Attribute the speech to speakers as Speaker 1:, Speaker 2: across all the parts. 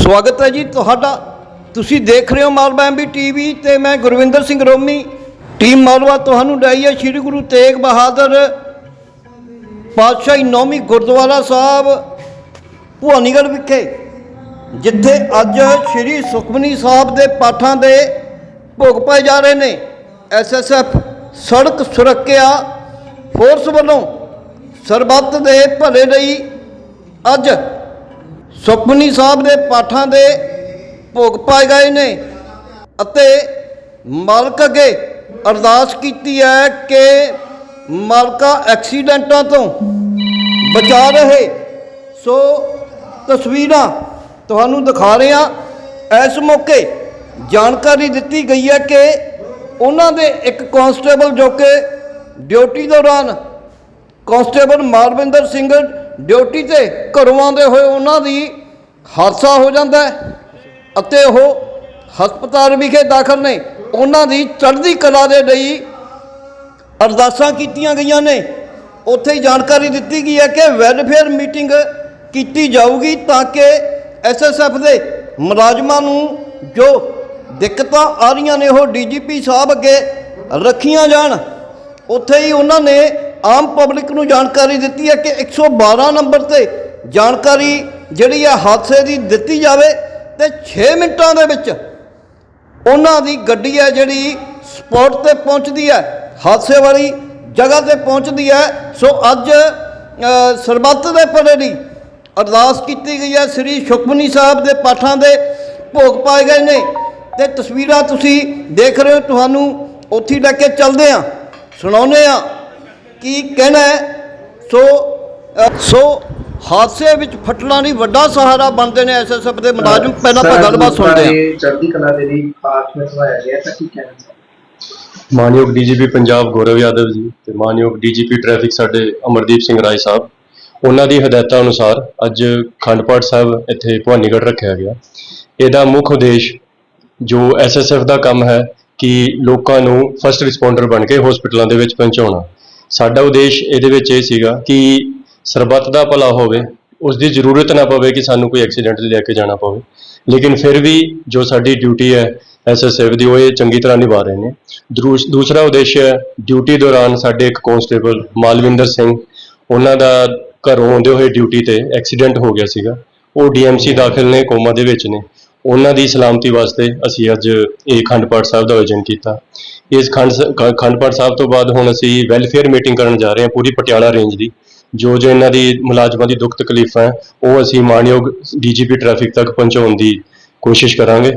Speaker 1: ਸਵਾਗਤ ਹੈ ਜੀ ਤੁਹਾਡਾ। ਤੁਸੀਂ ਦੇਖ ਰਹੇ ਹੋ ਮਾਲਵਾ ਐਮਬੀ ਟੀਵੀ ਤੇ ਮੈਂ ਗੁਰਵਿੰਦਰ ਸਿੰਘ ਰੋਮੀ। ਟੀਮ ਮਾਲਵਾ ਤੁਹਾਨੂੰ ਡਾਈ ਹੈ ਸ੍ਰੀ ਗੁਰੂ ਤੇਗ ਬਹਾਦਰ ਪਾਤਸ਼ਾਹੀ ਨੌਵੀਂ ਗੁਰਦੁਆਰਾ ਸਾਹਿਬ ਭਵਾਨੀਗੜ੍ਹ ਵਿਖੇ, ਜਿੱਥੇ ਅੱਜ ਸ੍ਰੀ ਸੁਖਮਨੀ ਸਾਹਿਬ ਦੇ ਪਾਠਾਂ ਦੇ ਭੋਗ ਪਾਏ ਜਾ ਰਹੇ ਨੇ। ਐਸਐਸਐਫ ਸੜਕ ਸੁਰੱਖਿਆ ਫੋਰਸ ਵੱਲੋਂ ਸਰਬੱਤ ਦੇ ਭਲੇ ਲਈ ਅੱਜ ਸੁਖਮਨੀ ਸਾਹਿਬ ਦੇ ਪਾਠਾਂ ਦੇ ਭੋਗ ਪਾਏ ਗਏ ਨੇ ਅਤੇ ਮਾਲਕ ਅੱਗੇ ਅਰਦਾਸ ਕੀਤੀ ਹੈ ਕਿ ਮਾਲਕਾ ਐਕਸੀਡੈਂਟਾਂ ਤੋਂ ਬਚਾ ਰਹੇ। ਸੋ ਤਸਵੀਰਾਂ ਤੁਹਾਨੂੰ ਦਿਖਾ ਰਹੇ ਹਾਂ। ਇਸ ਮੌਕੇ ਜਾਣਕਾਰੀ ਦਿੱਤੀ ਗਈ ਹੈ ਕਿ ਉਹਨਾਂ ਦੇ ਇੱਕ ਕਾਂਸਟੇਬਲ ਜੋ ਕਿ ਡਿਊਟੀ ਦੌਰਾਨ ਕਾਂਸਟੇਬਲ ਮਾਰਵਿੰਦਰ ਸਿੰਘ ਡਿਊਟੀ ਤੇ ਘਰੋਂ ਆਉਂਦੇ ਹੋਏ ਉਹਨਾਂ ਦੀ ਹਾਦਸਾ ਹੋ ਜਾਂਦਾ ਅਤੇ ਉਹ ਹਸਪਤਾਲ ਵਿਖੇ ਦਾਖਲ ਨੇ। ਉਹਨਾਂ ਦੀ ਚੜ੍ਹਦੀ ਕਲਾ ਦੇ ਲਈ ਅਰਦਾਸਾਂ ਕੀਤੀਆਂ ਗਈਆਂ ਨੇ। ਉੱਥੇ ਹੀ ਜਾਣਕਾਰੀ ਦਿੱਤੀ ਗਈ ਹੈ ਕਿ ਵੈਲਫੇਅਰ ਮੀਟਿੰਗ ਕੀਤੀ ਜਾਊਗੀ ਤਾਂ ਕਿ ਐਸਐਸਐਫ ਦੇ ਮੁਲਾਜ਼ਮਾਂ ਨੂੰ ਜੋ ਦਿੱਕਤਾਂ ਆ ਰਹੀਆਂ ਨੇ ਉਹ ਡੀਜੀਪੀ ਸਾਹਿਬ ਅੱਗੇ ਰੱਖੀਆਂ ਜਾਣ। ਉੱਥੇ ਹੀ ਉਹਨਾਂ ਨੇ ਆਮ ਪਬਲਿਕ ਨੂੰ ਜਾਣਕਾਰੀ ਦਿੱਤੀ ਹੈ ਕਿ 112 ਨੰਬਰ ਤੇ ਜਾਣਕਾਰੀ ਜਿਹੜੀ ਹੈ ਹਾਦਸੇ ਦੀ ਦਿੱਤੀ ਜਾਵੇ ਤੇ 6 ਮਿੰਟਾਂ ਦੇ ਵਿੱਚ ਉਹਨਾਂ ਦੀ ਗੱਡੀ ਹੈ ਜਿਹੜੀ ਸਪੌਟ ਤੇ ਪਹੁੰਚਦੀ ਹੈ, ਹਾਦਸੇ ਵਾਲੀ ਜਗ੍ਹਾ ਤੇ ਪਹੁੰਚਦੀ ਹੈ। ਸੋ ਅੱਜ ਸਰਬੱਤ ਦੇ ਭਲੇ ਦੀ ਅਰਦਾਸ ਕੀਤੀ ਗਈ ਹੈ। ਸ੍ਰੀ ਸੁਖਮਨੀ ਸਾਹਿਬ ਦੇ ਪਾਠਾਂ ਦੇ ਭੋਗ ਪਾਏ ਗਏ ਨੇ ਤੇ ਤਸਵੀਰਾਂ ਤੁਸੀਂ ਦੇਖ ਰਹੇ ਹੋ। ਤੁਹਾਨੂੰ ਉੱਥੇ ਲੈ ਕੇ ਚੱਲਦੇ ਆ ਸੁਣਾਉਂਦੇ ਆ ਕੀ ਕਹਿਣਾ ਹੈ? ਸੋ ਸੋ ਹਾਦਸੇ ਵਿੱਚ ਫਟਲਾਂ ਲਈ ਵੱਡਾ ਸਹਾਰਾ ਬਣਦੇ ਨੇ ਐਸਐਸਐਫ ਦੇ ਮੁਲਾਜ਼ਮ ਪਹਿਲਾਂ ਆਪਾਂ ਗੱਲਬਾਤ ਸੁਣਦੇ ਆ
Speaker 2: ਚੜ੍ਹਦੀ ਕਲਾ ਦੇ ਲਈ ਪਾਠ ਰਖਵਾਇਆ ਗਿਆ ਤਾਂ ਕੀ ਕਹਿਣਾ
Speaker 3: ਮਾਨਯੋਗ ਡੀਜੀਪੀ ਪੰਜਾਬ ਗੌਰਵ ਯਾਦਵ ਜੀ ਤੇ ਮਾਨਯੋਗ ਡੀਜੀਪੀ ਟ੍ਰੈਫਿਕ ਸਾਡੇ ਅਮਰਦੀਪ ਸਿੰਘ ਰਾਏ ਸਾਹਿਬ ਉਹਨਾਂ ਦੀ ਹਦਾਇਤਾਂ ਅਨੁਸਾਰ ਅੱਜ ਖੰਡ ਪਾਠ ਸਾਹਿਬ ਇੱਥੇ ਭਵਾਨੀਗੜ੍ਹ ਰੱਖਿਆ ਗਿਆ। ਇਹਦਾ ਮੁੱਖ ਉਦੇਸ਼ ਜੋ ਐਸਐਸਐਫ ਦਾ ਕੰਮ ਹੈ ਕਿ ਲੋਕਾਂ ਨੂੰ ਫਸਟ ਰਿਸਪੌਂਡਰ ਬਣ ਕੇ ਹਸਪੀਟਲਾਂ ਦੇ ਵਿੱਚ ਪਹੁੰਚਾਉਣਾ। ਸਾਡਾ ਉਦੇਸ਼ ਇਹਦੇ ਵਿੱਚ ਇਹ ਸੀਗਾ ਕਿ ਸਰਬੱਤ ਦਾ ਭਲਾ ਹੋਵੇ ਉਸ ਦੀ ਜ਼ਰੂਰਤ ਨਾ ਪਵੇ ਕਿ ਸਾਨੂੰ ਕੋਈ ਐਕਸੀਡੈਂਟ ਲੈ ਕੇ ਜਾਣਾ ਪਵੇ। ਲੇਕਿਨ ਫਿਰ ਵੀ ਜੋ ਸਾਡੀ ਡਿਊਟੀ ਹੈ ਐਸਐਸਐਫ ਦੀ, ਉਹ ਇਹ ਚੰਗੀ ਤਰ੍ਹਾਂ ਨਿਭਾ ਰਹੇ ਨੇ। ਦਰੂਸ- ਦੂਸਰਾ ਉਦੇਸ਼ ਹੈ ਡਿਊਟੀ ਦੌਰਾਨ ਸਾਡੇ ਇੱਕ ਕਾਂਸਟੇਬਲ ਮਾਲਵਿੰਦਰ ਸਿੰਘ, ਉਹਨਾਂ ਦਾ ਘਰੋਂ ਆਉਂਦੇ ਹੋਏ ਡਿਊਟੀ ਤੇ ਐਕਸੀਡੈਂਟ ਹੋ ਗਿਆ ਸੀਗਾ। ਉਹ ਡੀਐਮਸੀ ਦਾਖਲ ਨੇ, ਕੋਮਾ ਦੇ ਵਿੱਚ ਨੇ। ਉਹਨਾਂ ਦੀ ਸਲਾਮਤੀ ਵਾਸਤੇ ਅਸੀਂ ਅੱਜ ਇਹ ਖੰਡ ਪਾਠ ਸਾਹਿਬ ਦਾ ਆਯੋਜਨ ਕੀਤਾ। ਇਸ ਖੰਡ ਖੰਡ ਪਾਠ ਸਾਹਿਬ ਤੋਂ ਬਾਅਦ ਹੁਣ ਅਸੀਂ ਵੈਲਫੇਅਰ ਮੀਟਿੰਗ ਕਰਨ ਜਾ ਰਹੇ ਹਾਂ ਪੂਰੀ ਪਟਿਆਲਾ ਰੇਂਜ ਦੀ ਜੋ ਜੋ ਇਹਨਾਂ ਦੀ ਮੁਲਾਜ਼ਮਾਂ ਦੀ ਦੁੱਖ ਤਕਲੀਫਾਂ ਹੈ ਉਹ ਅਸੀਂ ਮਾਨਯੋਗ ਡੀਜੀਪੀ ਟ੍ਰੈਫਿਕ ਤੱਕ ਪਹੁੰਚਾਉਣ ਦੀ ਕੋਸ਼ਿਸ਼ ਕਰਾਂਗੇ।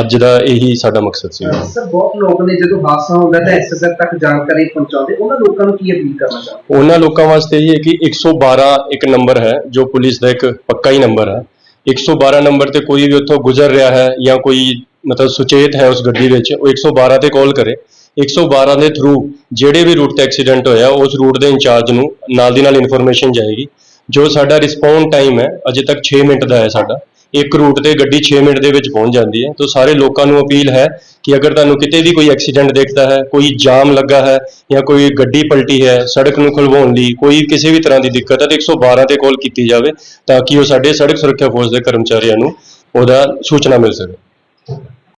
Speaker 3: ਅੱਜ ਦਾ ਇਹੀ ਸਾਡਾ ਮਕਸਦ ਸੀ।
Speaker 2: ਸਰ ਬਹੁਤ ਲੋਕ ਨੇ ਜਦੋਂ ਹਾਦਸਾ ਹੁੰਦਾ ਤਾਂ ਐਸਐਸਐਫ ਤੱਕ ਜਾਣਕਾਰੀ ਪਹੁੰਚਾਉਂਦੇ ਉਹਨਾਂ ਲੋਕਾਂ ਨੂੰ ਕੀ ਅਪੀਲ ਕਰਨਾ ਚਾਹੁੰਦੇ
Speaker 3: ਉਹਨਾਂ ਲੋਕਾਂ ਵਾਸਤੇ ਇਹ ਹੈ ਕਿ 112 ਇੱਕ ਨੰਬਰ ਹੈ ਜੋ ਪੁਲਿਸ ਦਾ ਇੱਕ ਪੱਕਾ ਹੀ ਨੰਬਰ ਹੈ। 112 ਨੰਬਰ ਤੇ ਕੋਈ ਵੀ ਉੱਥੋਂ ਗੁਜ਼ਰ ਰਿਹਾ ਹੈ ਜਾਂ ਕੋਈ ਮਤਲਬ ਸੁਚੇਤ ਹੈ ਉਸ ਗੱਡੀ ਵਿੱਚ, ਉਹ 112 ਤੇ ਕਾਲ ਕਰੇ। 112 ਦੇ ਥਰੂ ਜਿਹੜੇ ਵੀ ਰੂਟ ਤੇ ਐਕਸੀਡੈਂਟ ਹੋਇਆ, ਉਸ ਰੂਟ ਦੇ ਇੰਚਾਰਜ ਨੂੰ ਨਾਲ ਦੀ ਨਾਲ ਇਨਫੋਰਮੇਸ਼ਨ ਜਾਏਗੀ। ਜੋ ਸਾਡਾ ਰਿਸਪੌਂਡ ਟਾਈਮ ਹੈ, ਅਜੇ ਤੱਕ 6 ਮਿੰਟ ਦਾ ਹੈ ਸਾਡਾ। ਇੱਕ ਰੂਟ ਤੇ ਗੱਡੀ 6 ਮਿੰਟ ਦੇ ਵਿੱਚ ਪਹੁੰਚ ਜਾਂਦੀ ਹੈ। ਤਾਂ ਸਾਰੇ ਲੋਕਾਂ ਨੂੰ ਅਪੀਲ ਹੈ ਕਿ ਅਗਰ ਤੁਹਾਨੂੰ ਕਿਤੇ ਵੀ ਕੋਈ ਐਕਸੀਡੈਂਟ ਦੇਖਦਾ ਹੈ, ਕੋਈ ਜਾਮ ਲੱਗਾ ਹੈ ਜਾਂ ਕੋਈ ਗੱਡੀ ਪਲਟੀ ਹੈ, ਸੜਕ ਨੂੰ ਖੁਲਵਾਉਣ ਲਈ ਕੋਈ ਕਿਸੇ ਵੀ ਤਰ੍ਹਾਂ ਦੀ ਦਿੱਕਤ ਹੈ ਤਾਂ 112 ਤੇ ਕਾਲ ਕੀਤੀ ਜਾਵੇ ਤਾਂ ਕਿ ਉਹ ਸਾਡੇ ਸੜਕ ਸੁਰੱਖਿਆ ਫੋਰਸ ਦੇ ਕਰਮਚਾਰੀਆਂ ਨੂੰ ਉਹਦਾ ਸੂਚਨਾ ਮਿਲ ਸਕੇ।